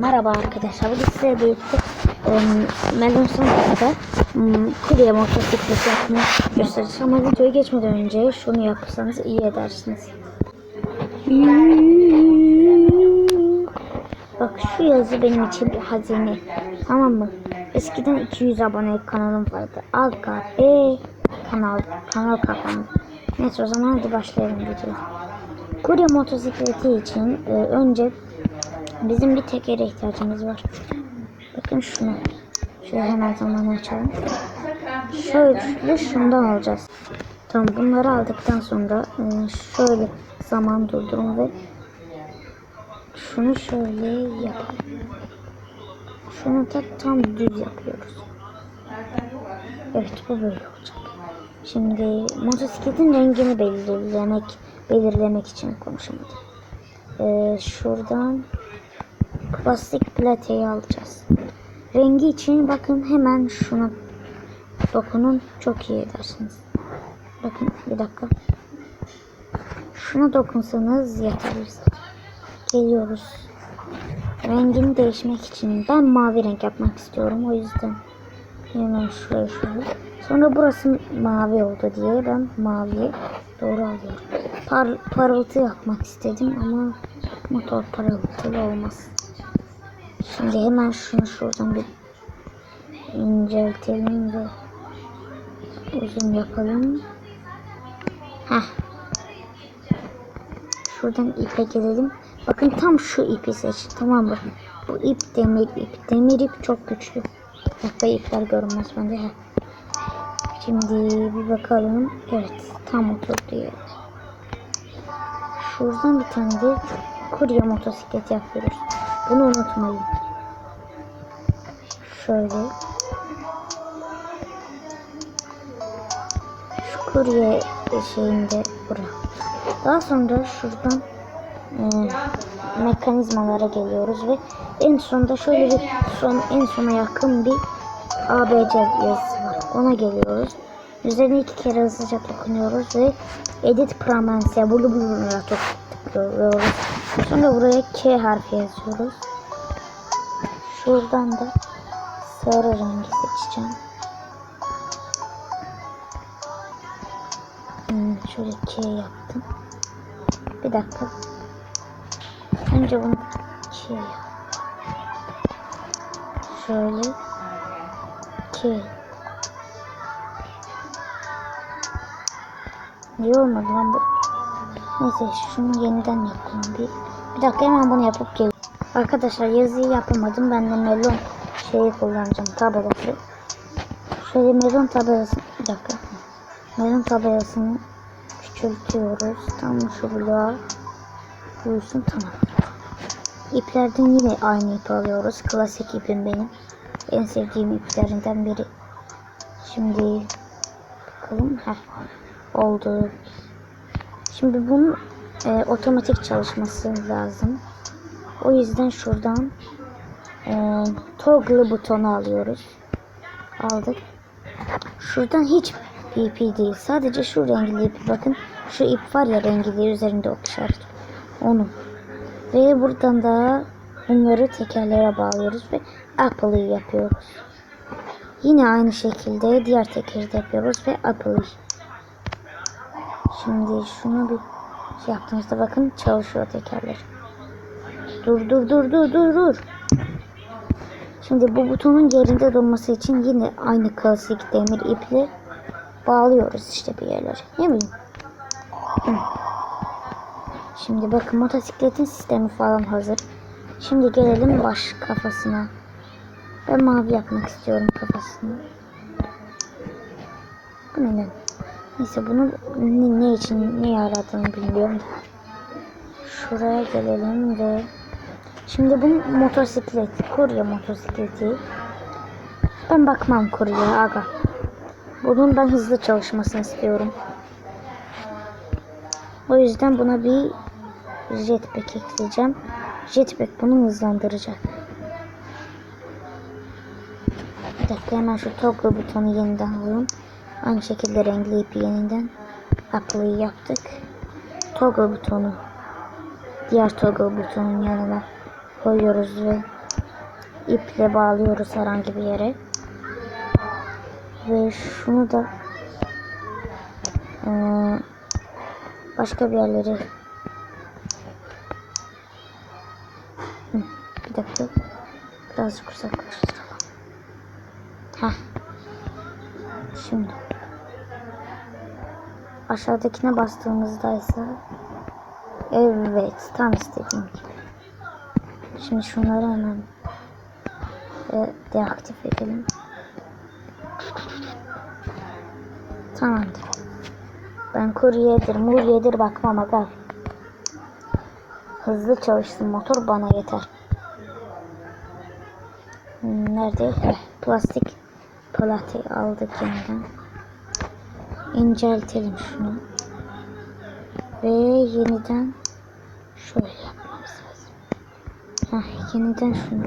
Merhaba arkadaşlar. Bugün size birlikte um, Melon Sanda'da um, kurye motosiklet yapmayı göstereceğim. Ama videoya geçmeden önce şunu yapırsanız iyi edersiniz. Bak şu yazı benim için bir hazine. Tamam mı? Eskiden 200 abone kanalım vardı. Aga be kanal kanal kapandı. Neyse o zaman hadi başlayalım videoya. Kurye motosikleti için e, önce bizim bir tekere ihtiyacımız var. Bakın şunu. Şöyle hemen zamanı açalım. Şöyle şundan alacağız. Tamam bunları aldıktan sonra e, şöyle zaman durdurun ve şunu şöyle yapalım. Şunu da tam düz yapıyoruz. Evet bu böyle olacak. Şimdi motosikletin rengini belirlemek belirlemek için konuşamadım. Ee, şuradan plastik plateyi alacağız. Rengi için bakın hemen şuna dokunun çok iyi edersiniz. Bakın bir dakika. Şuna dokunsanız yeterli. Geliyoruz. Rengini değişmek için ben mavi renk yapmak istiyorum. O yüzden hemen şuraya şöyle. Sonra burası mavi oldu diye ben maviye doğru alıyorum. Par parıltı yapmak istedim ama motor parıltılı olmaz. Şimdi hemen şunu şuradan bir inceltelim ve uzun yapalım. Heh. Şuradan ipe gelelim. Bakın tam şu ipi seç. Tamam mı? Bu ip demir ip. Demir ip çok güçlü. Hatta ipler görünmez bende. Heh. Şimdi bir bakalım. Evet. Tam oturdu yerine. Şuradan bir tane de kurye motosiklet yapıyoruz. Bunu unutmayın. Şöyle. Şu kurye şeyinde bura. Daha sonra şuradan e, mekanizmalara geliyoruz ve en sonunda şöyle bir son en sona yakın bir ABC yazısı var. Ona geliyoruz. Üzerine iki kere hızlıca dokunuyoruz ve Edit Pramensia bulu bulunura tıklıyoruz. Sonra buraya K harfi yazıyoruz. Şuradan da sarı rengi seçeceğim. Hmm, şöyle K yaptım. Bir dakika. Önce bunu K. Şöyle K. Niye olmadı lan bu? Neyse şunu yeniden yapalım bir. Bir dakika hemen bunu yapıp gel. Arkadaşlar yazıyı yapamadım. Ben de melon şeyi kullanacağım. Tabelası. Şöyle melon tabelasını bir dakika. Melon tabelasını küçültüyoruz. Tam şu bloğa uyusun tamam. İplerden yine aynı ipi alıyoruz. Klasik ipim benim. En sevdiğim iplerinden biri. Şimdi bakalım. Heh, oldu. Şimdi bunun e, otomatik çalışması lazım. O yüzden şuradan e, toggle butonu alıyoruz. Aldık. Şuradan hiç ip değil. Sadece şu renkli ip. Bakın şu ip var ya renkli üzerinde ok işareti. Onu. Ve buradan da bunları tekerlere bağlıyoruz ve Apple'ı yapıyoruz. Yine aynı şekilde diğer tekeri de yapıyoruz ve Apple'ı. Şimdi şunu bir şey yaptığımızda bakın çalışıyor tekerler. Dur dur dur dur dur dur. Şimdi bu butonun yerinde durması için yine aynı klasik demir iple bağlıyoruz işte bir yerlere. Ne bileyim. Şimdi bakın motosikletin sistemi falan hazır. Şimdi gelelim baş kafasına. Ben mavi yapmak istiyorum kafasını. Bu neden? Neyse bunu ne, ne için ne yaradığını bilmiyorum. Şuraya gelelim ve şimdi bu motosiklet, kurye motosikleti. Ben bakmam kurye aga. Bunun ben hızlı çalışmasını istiyorum. O yüzden buna bir jetpack ekleyeceğim. Jetpack bunu hızlandıracak. Bir dakika hemen şu toggle butonu yeniden alalım. Aynı şekilde renkli ipi yeniden Apple'ı yaptık. Toggle butonu diğer toggle butonun yanına koyuyoruz ve iple bağlıyoruz herhangi bir yere. Ve şunu da başka bir yerlere bir dakika birazcık uzaklaştıralım. Aşağıdakine bastığımızda ise evet tam istediğim gibi. Şimdi şunları hemen e, deaktif edelim. Tamamdır. Ben kuryedir, muryedir bakmam aga. Hızlı çalışsın motor bana yeter. Nerede? Plastik platı aldık yeniden. İnceltelim şunu. Ve yeniden şöyle yapmamız lazım. Heh, yeniden şunu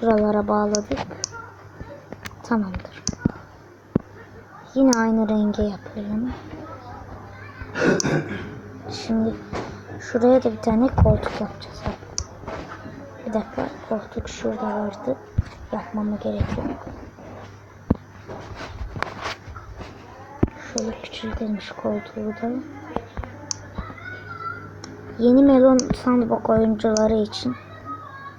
şuralara bağladık. Tamamdır. Yine aynı renge yapıyorum. Şimdi şuraya da bir tane koltuk yapacağız. Bir dakika koltuk şurada vardı. Yapmama gerekiyor. Şöyle küçültülmüş koltuğu da. Yeni Melon Sandbox oyuncuları için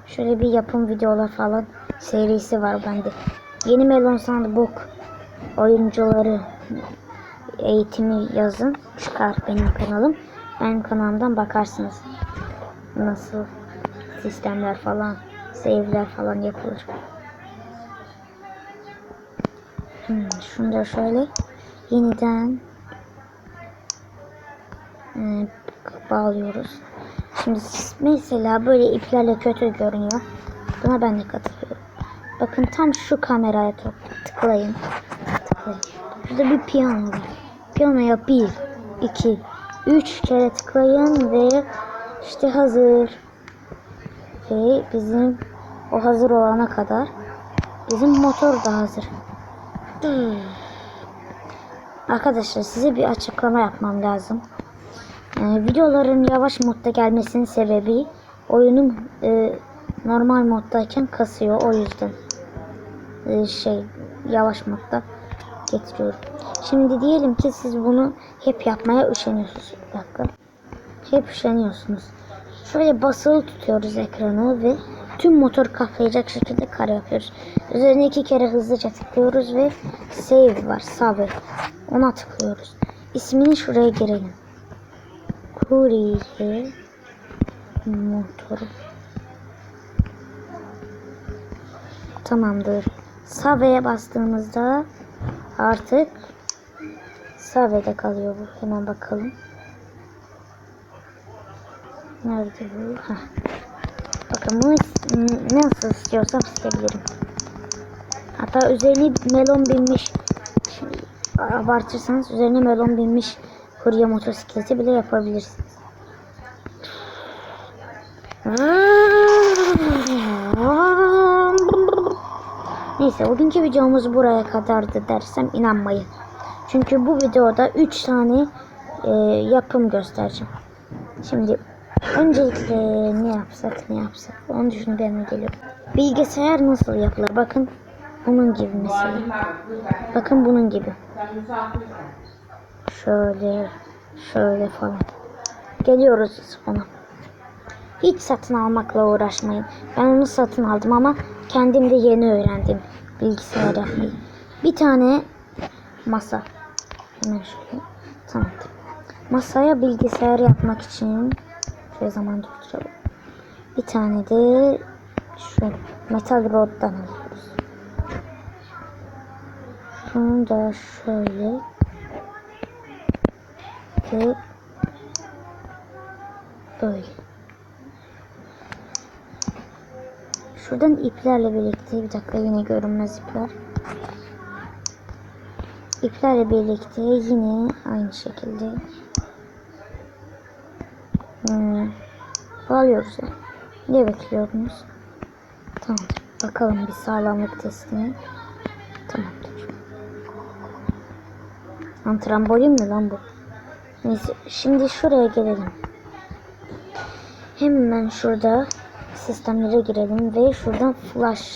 şöyle bir yapım videolar falan serisi var bende. Yeni Melon Sandbox oyuncuları eğitimi yazın. Çıkar benim kanalım. Benim kanalımdan bakarsınız. Nasıl sistemler falan, save'ler falan yapılır. Hmm, şunu da şöyle yeniden e, bağlıyoruz. Şimdi mesela böyle iplerle kötü görünüyor. Buna ben de katılıyorum. Bakın tam şu kameraya tık- tıklayın. Tıklayın. Burada bir piyano var. Piyanoya bir, iki, üç kere tıklayın ve işte hazır. Ve bizim o hazır olana kadar bizim motor da hazır. Hmm. Arkadaşlar size bir açıklama yapmam lazım. Ee, videoların yavaş modda gelmesinin sebebi oyunum e, normal moddayken kasıyor o yüzden e, şey yavaş modda getiriyorum. Şimdi diyelim ki siz bunu hep yapmaya üşeniyorsunuz. Bir dakika. Hep üşeniyorsunuz. Şöyle basılı tutuyoruz ekranı ve tüm motor kaplayacak şekilde kare yapıyoruz. Üzerine iki kere hızlıca tıklıyoruz ve save var. Save. Ona tıklıyoruz. İsmini şuraya girelim. Kurye motoru. Tamamdır. Save'ye bastığımızda artık Save'de kalıyor bu. Hemen bakalım. Nerede bu? Heh. Bakın bunu nasıl istiyorsam isteyebilirim. Hatta üzerine melon binmiş şimdi abartırsanız üzerine melon binmiş kurye motosikleti bile yapabilirsiniz. Neyse bugünkü videomuz buraya kadardı dersem inanmayın. Çünkü bu videoda 3 tane e, yapım göstereceğim. Şimdi öncelikle ne yapsak ne yapsak onu düşünüp benim geliyor. Bilgisayar nasıl yapılır? Bakın bunun gibi mesela. Bakın bunun gibi. Şöyle şöyle falan. Geliyoruz ona. Hiç satın almakla uğraşmayın. Ben onu satın aldım ama kendim de yeni öğrendim bilgisayar yapmayı. Bir tane masa. Hemen şöyle. Tamam. Masaya bilgisayar yapmak için şöyle zaman durduralım. Bir tane de şu metal roddan alıyoruz. Şunu da şöyle ve böyle. Şuradan iplerle birlikte bir dakika yine görünmez ipler. İplerle birlikte yine aynı şekilde hmm, bağlıyoruz ya. Ne bekliyorsunuz? Tamam. Bakalım bir sağlamlık testine. Tamamdır. Lan trambolin mi lan bu? Neyse şimdi şuraya gelelim. Hemen şurada sistemlere girelim ve şuradan flash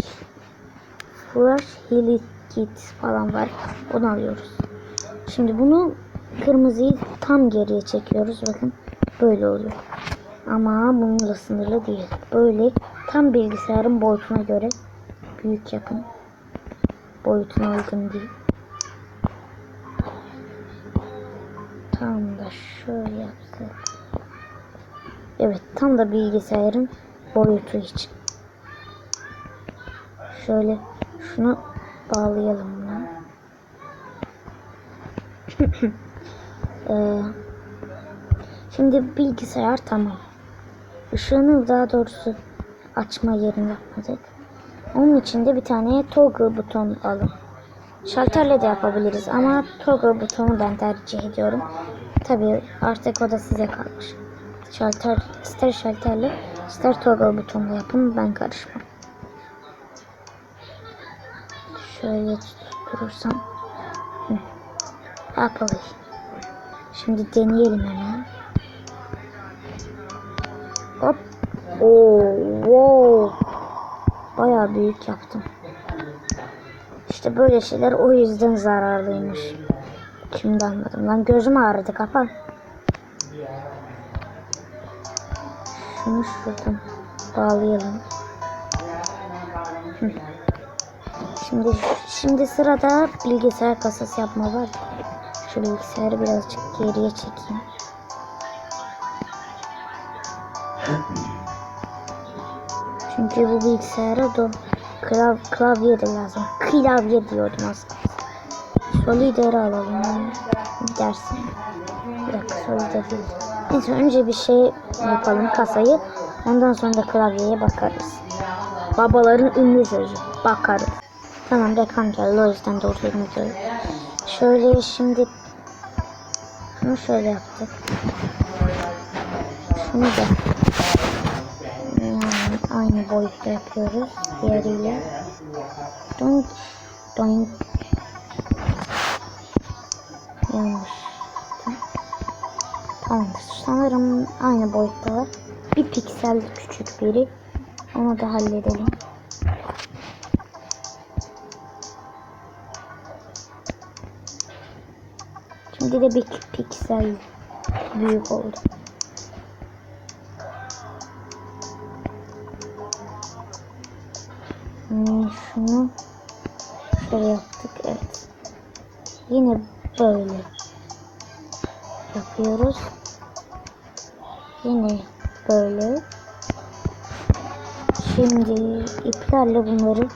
flash healy kit falan var. Onu alıyoruz. Şimdi bunu kırmızıyı tam geriye çekiyoruz. Bakın böyle oluyor. Ama bununla sınırlı değil. Böyle tam bilgisayarın boyutuna göre büyük yakın. Boyutuna uygun değil. Tam da şöyle yapsak. Evet tam da bilgisayarın boyutu için. Şöyle şunu bağlayalım buna. Ee, şimdi bilgisayar tamam. Işığını daha doğrusu açma yerini yapmadık. Onun için de bir tane toggle buton alın. Şalterle de yapabiliriz ama toggle butonu ben tercih ediyorum. Tabii artık o da size kalmış. Şalter ister şalterle ister toggle butonla yapın ben karışmam. Şöyle tutturursam. Hı. Şimdi deneyelim hemen. Hop. Oo, wow. Bayağı büyük yaptım. İşte böyle şeyler o yüzden zararlıymış. Şimdi anladım. Lan gözüm ağrıdı kapat. Şunu şuradan bağlayalım. Hı. Şimdi şimdi sırada bilgisayar kasası yapma var. Şu bilgisayarı birazcık geriye çekeyim. Çünkü bu bilgisayara da klav klavye de lazım. Klavye diyordum aslında. Solidar'ı alalım. Dersin. Bir dakika Solidar değil. Neyse önce bir şey yapalım kasayı. Ondan sonra da klavyeye bakarız. Babaların ünlü sözü. Bakarız. Tamam reklam geldi o yüzden doğru söylüyorum. Şöyle şimdi şunu şöyle yaptık. Şunu da aynı boyutta yapıyoruz diğeriyle. Doink doink yanlış. Tamamdır. Sanırım aynı boyuttalar. Bir piksel küçük biri. Onu da halledelim. Şimdi de bir piksel büyük oldu. Şunu şöyle yaptık. Evet. Yine böyle yapıyoruz. Yine böyle. Şimdi iplerle bunları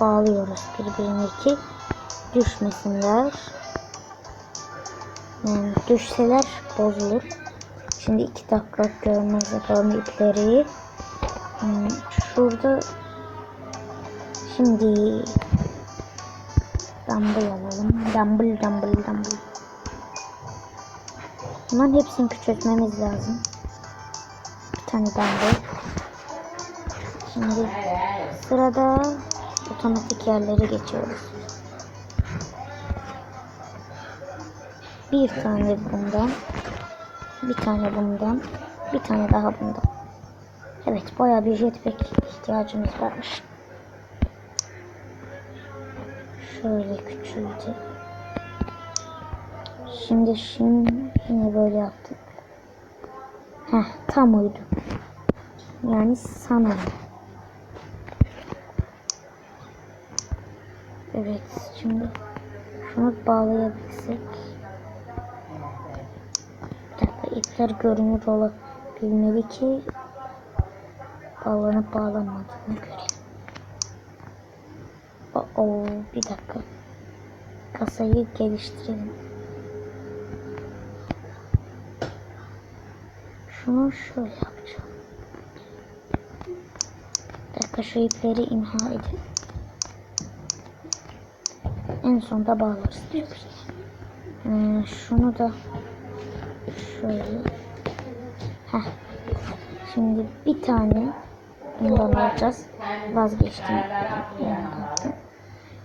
bağlıyoruz birbirine ki düşmesinler. Yani düşseler bozulur. Şimdi iki dakika görmez yapalım ipleri. Hmm, Şurada şimdi dumbbell alalım. Dumbbell, dumbbell, dumbbell. Bunların hepsini küçültmemiz lazım. Bir tane dumbbell. Şimdi sırada otomatik yerleri geçiyoruz. Bir tane bundan. Bir tane bundan. Bir tane daha bundan. Evet bayağı bir jetpack ihtiyacımız varmış. Şöyle küçüldü. Şimdi şimdi yine böyle yaptık. Heh tam uydu. Yani sanırım. Evet şimdi şunu bağlayabilsek. Bir dakika ipler görünür olabilmeli ki bağlanıp bağlanmadığını görelim. Oo, bir dakika. Kasayı geliştirelim. Şunu şöyle yapacağım. Bir dakika şu ipleri imha edin. En sonda bağlarız diyoruz. Ee, şunu da şöyle. Heh. Şimdi bir tane bundan alacağız. Vazgeçtim. Bundan.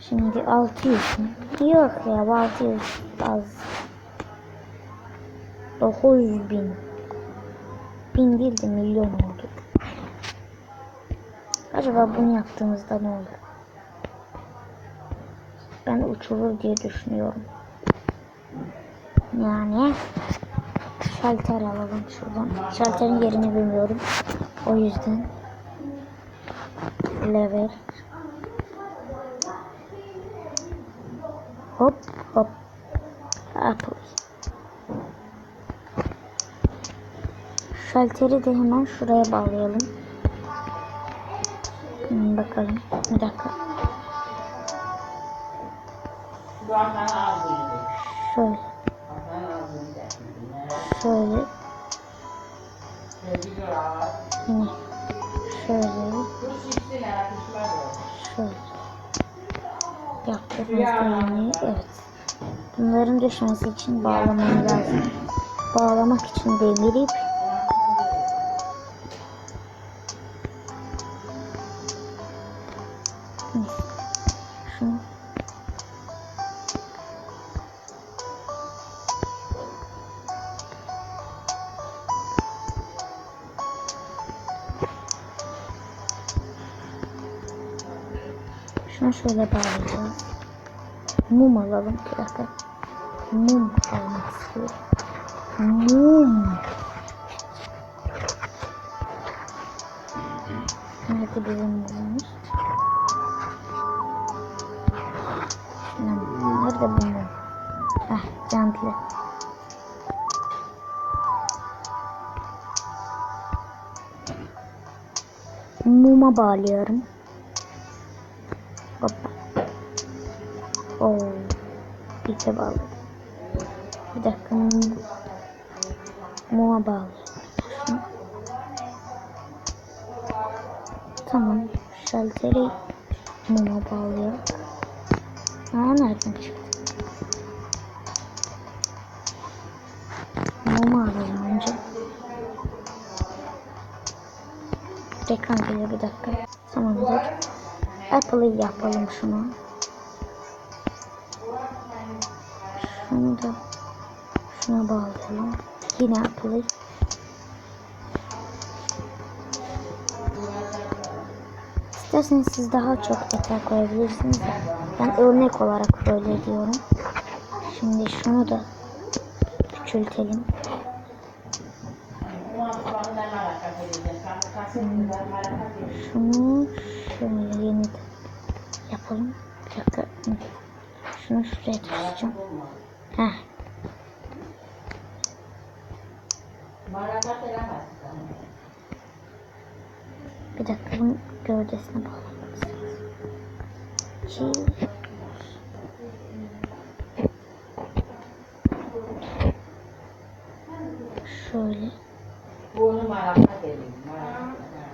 Şimdi 600 mü? Yok ya bu 600 az. 900 bin. Bin değil de milyon oldu. Acaba bunu yaptığımızda ne olur? Ben uçurur diye düşünüyorum. Yani şalter alalım şuradan. Şalterin yerini bilmiyorum. O yüzden lever hop hop Apple. Şalteri de hemen şuraya bağlayalım. Hmm, bakalım. Bir dakika. Şöyle. Şöyle. Şöyle. Şöyle. Yaptığımızda yine. Evet. Bunların düşmesi için bağlamam lazım. Bağlamak için demir ip. Şunu şöyle bağlayacağız. Mum alalım bir dakika. Mum almak istiyorum. Mum. Nerede bizim mumumuz? Nerede bu mum? Heh, cantlı. Muma bağlıyorum. İpe bağladım. Bir dakika. Muma bağlı. Tamam. Şalteri muma bağlıyor. Aa nereden çıktı? Mumu alalım önce. Ekran geliyor bir dakika. Tamamdır. Apple'ı yapalım şunu. Şunu da şuna bağlayalım. Yine Apple'ı. İsterseniz siz daha çok detay koyabilirsiniz. Ben örnek olarak böyle diyorum. Şimdi şunu da küçültelim. Şunu şöyle yeni de yapalım. Bir dakika. Şunu şuraya taşıyacağım. Heh. Bir dakika bunun gövdesine bağlamak lazım. Ki şöyle Bunu merak edelim.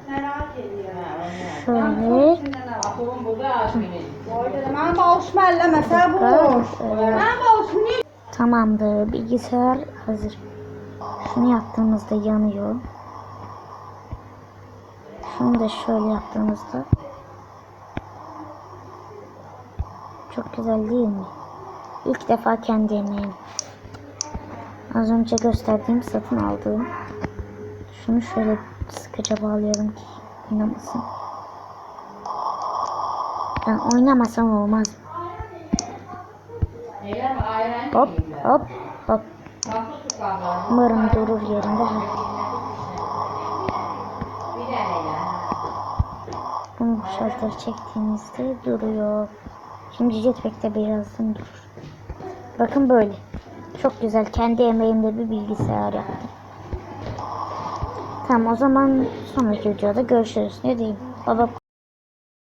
Merak şöyle. Şöyle. Tamamdır. Bilgisayar hazır. Şunu yaptığımızda yanıyor. Şunu da şöyle yaptığımızda çok güzel değil mi? İlk defa kendi emeğim. Az önce gösterdiğim satın aldığım. Şunu şöyle sıkıca bağlayalım ki oynamasın. Ben oynamasam olmaz. Hop hop hop. Umarım durur yerinde. Bunu şalter çektiğimizde duruyor. Şimdi jetpack'te birazdan durur. Bakın böyle. Çok güzel. Kendi emeğimle bir bilgisayar yaptım. Tamam o zaman sonraki videoda görüşürüz. Ne diyeyim? Baba